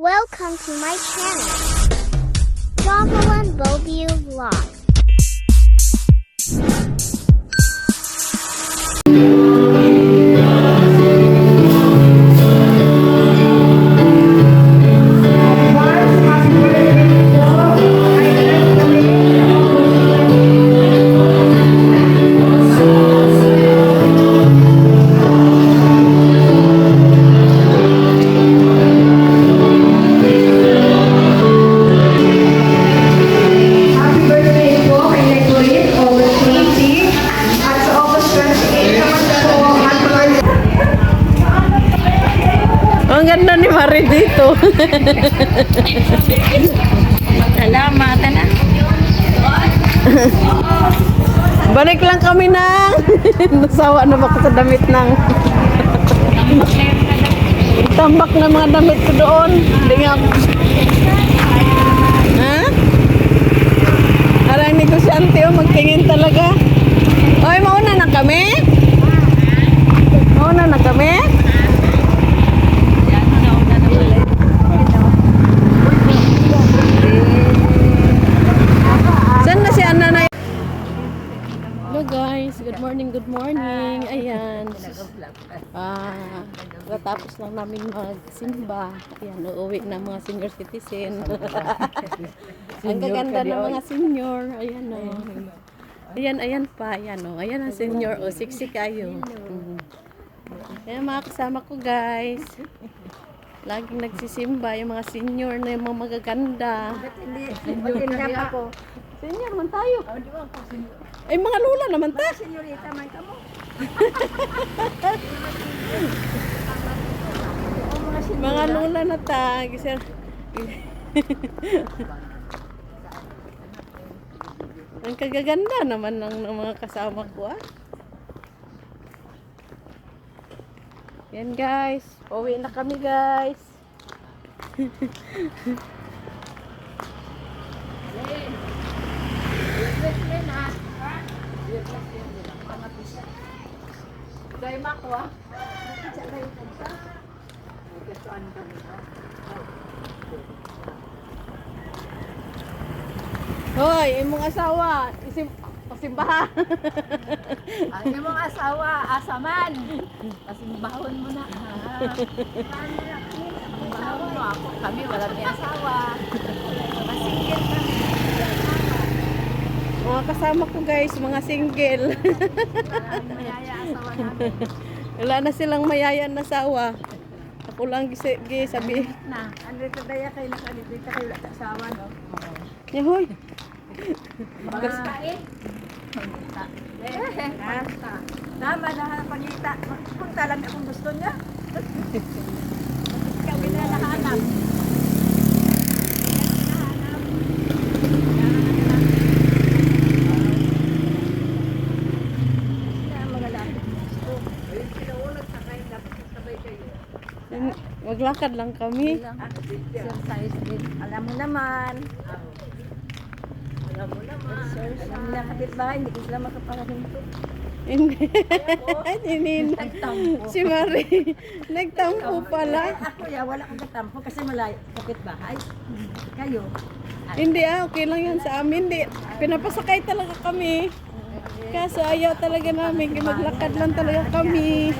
Welcome to my channel. Jocelyn Boview Vlog. Ang ganda ni Mari dito. Salamat na. Balik lang kami nang. Nasawa na ako sa damit ng. Tambak na mga damit ko doon. Hindi nga. Ha? Parang negosyante oh, magtingin talaga. Oy, mauna na kami? Mauna na kami? Saan na si Anna Hello guys, good morning, good morning. Ayan. Ah, tapos lang namin magsimba. Ayan, uuwi na mga senior citizen. Ang gaganda ng mga senior. Ayan o. Ayan, ayan pa. Ayan o. Ayan ang senior o. Siksi kayo. Ayan mga kasama ko guys. Laging nagsisimba yung mga senior na yung mga magaganda. Maganda pa ko. Senior man tayo. Ay, mga lula naman ta. Senyorita man ka mo. Mga lula na ta. Gisir. Ang kagaganda naman ng, ng mga kasama ko ah. Yan guys. Uwi na kami guys. Dahil makwa. Hoy, imong asawa, isim pasimbaha. Ang iyong asawa, asaman. Pasimbahon mo na. ha? Pasimbahon mo ako. Kami wala may asawa. Masingit kami. Mga kasama ko guys, mga single. Wala na silang mayayan na asawa. Ako lang gisi, gi, sabi. Na, ano ito daya kayo nakalipit kayo wala sa asawa, no? Niya, hoy. Basta eh. Basta. Nama na pagita. Punta lang akong gusto niya. Kami na nakahanap. Maglakad lang kami. Exercise din. Alam mo naman. Alam mo naman. Alam mo na kapitbahay, hindi ko sila makaparahinto. Hindi. Hindi. Nagtampo. Si Marie. Nagtampo pala. Ako ya, wala akong katampo kasi malayo kapitbahay. Kayo. Hindi ah, okay lang yan sa amin. Hindi. Pinapasakay talaga kami. Kaso ayaw talaga namin. Maglakad lang talaga kami.